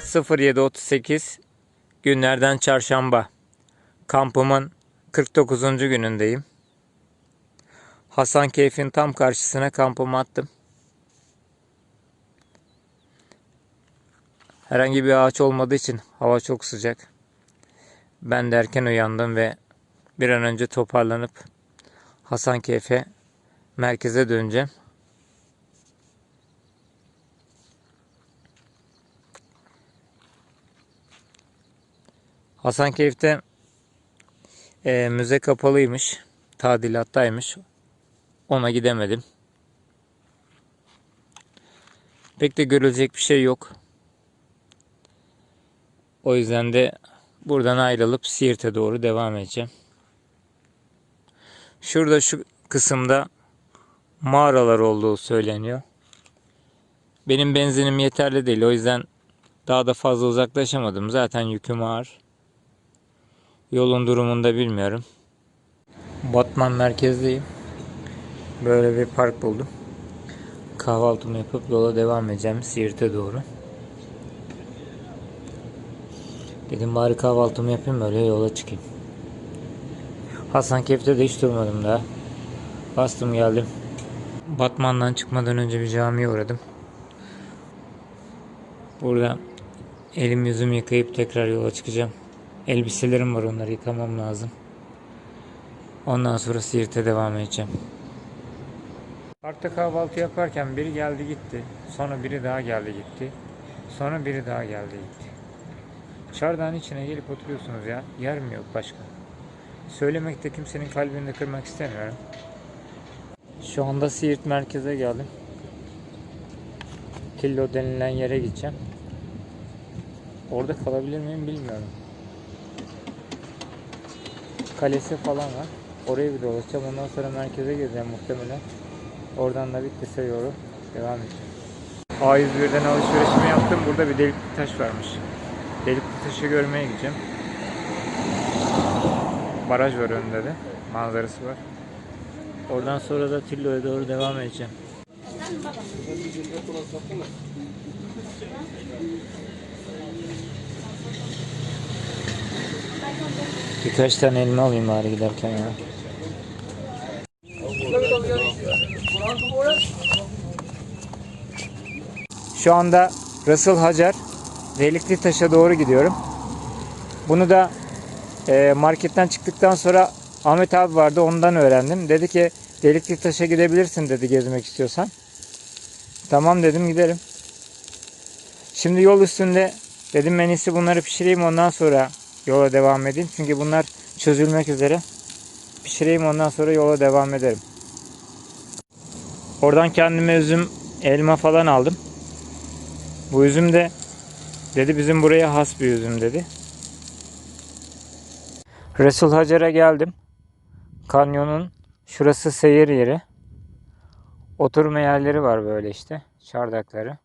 Saat 07.38 günlerden çarşamba. Kampımın 49. günündeyim. Hasan Keyf'in tam karşısına kampımı attım. Herhangi bir ağaç olmadığı için hava çok sıcak. Ben de erken uyandım ve bir an önce toparlanıp Hasan Keyf'e merkeze döneceğim. Hasankeyf'te e, müze kapalıymış. Tadilattaymış. Ona gidemedim. Pek de görülecek bir şey yok. O yüzden de buradan ayrılıp Siirt'e doğru devam edeceğim. Şurada şu kısımda mağaralar olduğu söyleniyor. Benim benzinim yeterli değil. O yüzden daha da fazla uzaklaşamadım. Zaten yüküm ağır. Yolun durumunu da bilmiyorum. Batman merkezdeyim. Böyle bir park buldum. Kahvaltımı yapıp yola devam edeceğim Siirt'e doğru. Dedim bari kahvaltımı yapayım böyle yola çıkayım. Hasankeyf'te de hiç durmadım daha. Bastım geldim. Batman'dan çıkmadan önce bir camiye uğradım. Burada elim yüzümü yıkayıp tekrar yola çıkacağım. Elbiselerim var onları yıkamam lazım. Ondan sonra Siirt'e devam edeceğim. Parkta kahvaltı yaparken biri geldi gitti. Sonra biri daha geldi gitti. Sonra biri daha geldi gitti. Çardağın içine gelip oturuyorsunuz ya. Yer mi yok başka? Söylemekte kimsenin kalbini kırmak istemiyorum. Şu anda Siirt merkeze geldim. Killo denilen yere gideceğim. Orada kalabilir miyim bilmiyorum. Kalesi falan var. Oraya bir dolaşacağım. Ondan sonra merkeze gezeceğim muhtemelen. Oradan da bittiyse yolu devam edeceğim. A101'den alışverişimi yaptım. Burada bir delikli taş varmış. Delikli taşı görmeye gideceğim. Baraj var önünde de. Manzarası var. Oradan sonra da Tillo'ya doğru devam edeceğim. Birkaç tane elma alayım bari giderken ya. Şu anda Russell Hacer Delikli Taş'a doğru gidiyorum. Bunu da e, marketten çıktıktan sonra Ahmet abi vardı ondan öğrendim. Dedi ki Delikli Taş'a gidebilirsin dedi gezmek istiyorsan. Tamam dedim gidelim. Şimdi yol üstünde dedim en bunları pişireyim ondan sonra yola devam edeyim. Çünkü bunlar çözülmek üzere. Pişireyim ondan sonra yola devam ederim. Oradan kendime üzüm, elma falan aldım. Bu üzüm de dedi bizim buraya has bir üzüm dedi. Resul Hacer'e geldim. Kanyonun şurası seyir yeri. Oturma yerleri var böyle işte. Çardakları.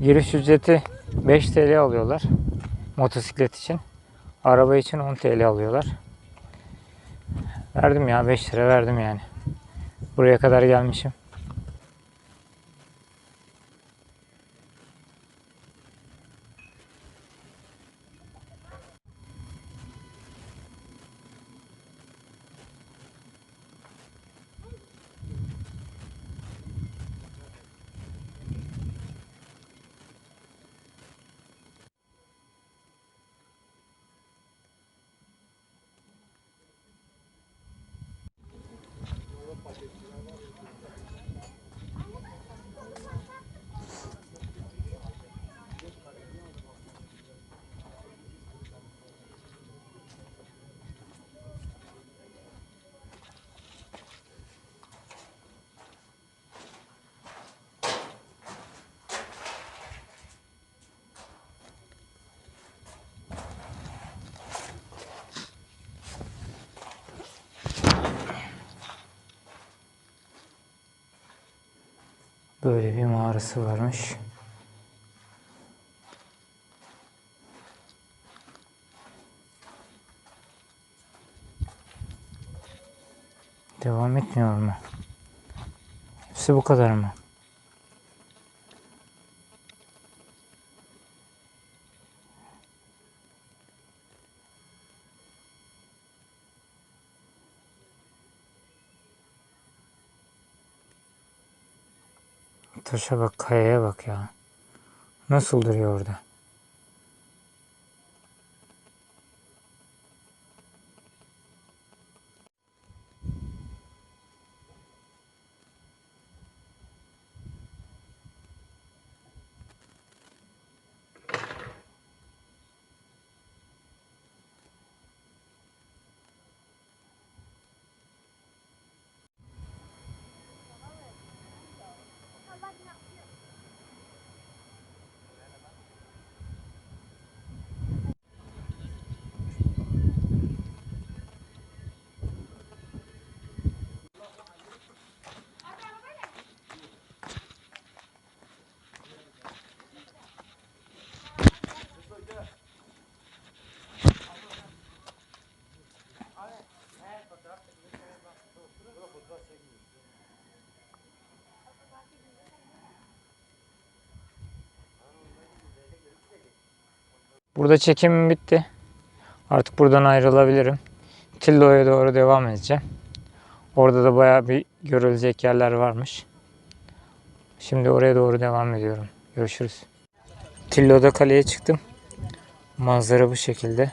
Giriş ücreti 5 TL alıyorlar. Motosiklet için. Araba için 10 TL alıyorlar. Verdim ya 5 lira verdim yani. Buraya kadar gelmişim. Böyle bir mağarası varmış. Devam etmiyor mu? Hepsi bu kadar mı? Taşa bak, kayaya bak ya. Nasıl duruyor orada? Burada çekimim bitti. Artık buradan ayrılabilirim. Tillo'ya doğru devam edeceğim. Orada da bayağı bir görülecek yerler varmış. Şimdi oraya doğru devam ediyorum. Görüşürüz. Tillo'da kaleye çıktım. Manzara bu şekilde.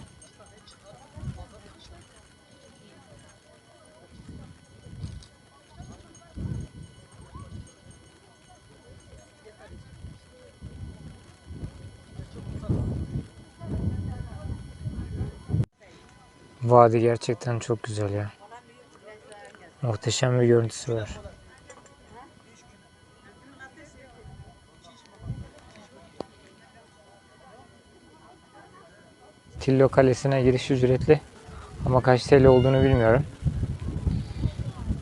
Vadi gerçekten çok güzel ya. Muhteşem bir görüntüsü var. Tillo Kalesi'ne giriş ücretli. Ama kaç TL olduğunu bilmiyorum.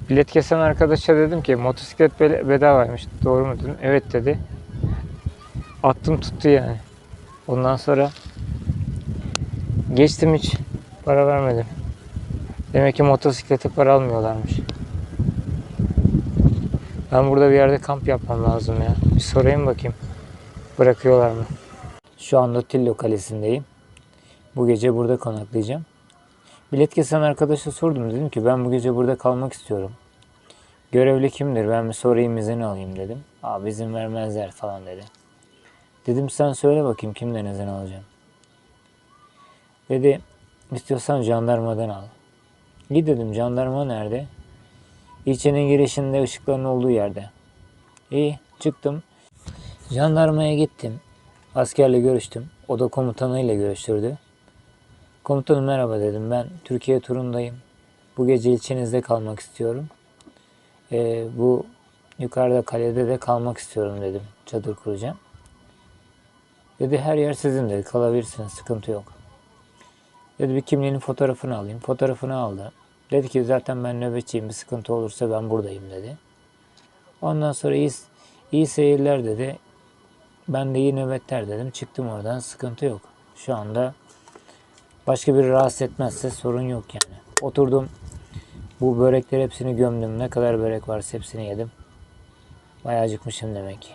Bilet kesen arkadaşa dedim ki motosiklet be- bedavaymış. Doğru mu dedim. Evet dedi. Attım tuttu yani. Ondan sonra geçtim hiç para vermedim. Demek ki motosiklete para almıyorlarmış. Ben burada bir yerde kamp yapmam lazım ya. Bir sorayım bakayım. Bırakıyorlar mı? Şu anda Tillo Kalesi'ndeyim. Bu gece burada konaklayacağım. Bilet kesen arkadaşa sordum. Dedim ki ben bu gece burada kalmak istiyorum. Görevli kimdir? Ben bir sorayım izin alayım dedim. Abi izin vermezler falan dedi. Dedim sen söyle bakayım kimden izin alacağım. Dedi istiyorsan jandarmadan al. İyi dedim jandarma nerede? İlçenin girişinde ışıkların olduğu yerde. İyi çıktım. Jandarmaya gittim. Askerle görüştüm. O da komutanıyla görüştürdü. Komutanım merhaba dedim. Ben Türkiye turundayım. Bu gece ilçenizde kalmak istiyorum. Ee, bu yukarıda kalede de kalmak istiyorum dedim. Çadır kuracağım. Dedi her yer sizin dedi. Kalabilirsiniz. Sıkıntı yok. Dedi bir kimliğinin fotoğrafını alayım. Fotoğrafını aldı. Dedi ki zaten ben nöbetçiyim. Bir sıkıntı olursa ben buradayım dedi. Ondan sonra iyi, iyi seyirler dedi. Ben de iyi nöbetler dedim. Çıktım oradan. Sıkıntı yok. Şu anda başka biri rahatsız etmezse sorun yok yani. Oturdum. Bu börekleri hepsini gömdüm. Ne kadar börek varsa hepsini yedim. Bayağı acıkmışım demek ki.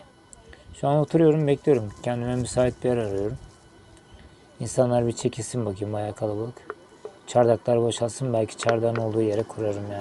Şu an oturuyorum bekliyorum. Kendime müsait bir yer arıyorum. İnsanlar bir çekilsin bakayım bayağı kalabalık. Çardaklar boşalsın belki çardağın olduğu yere kurarım yani.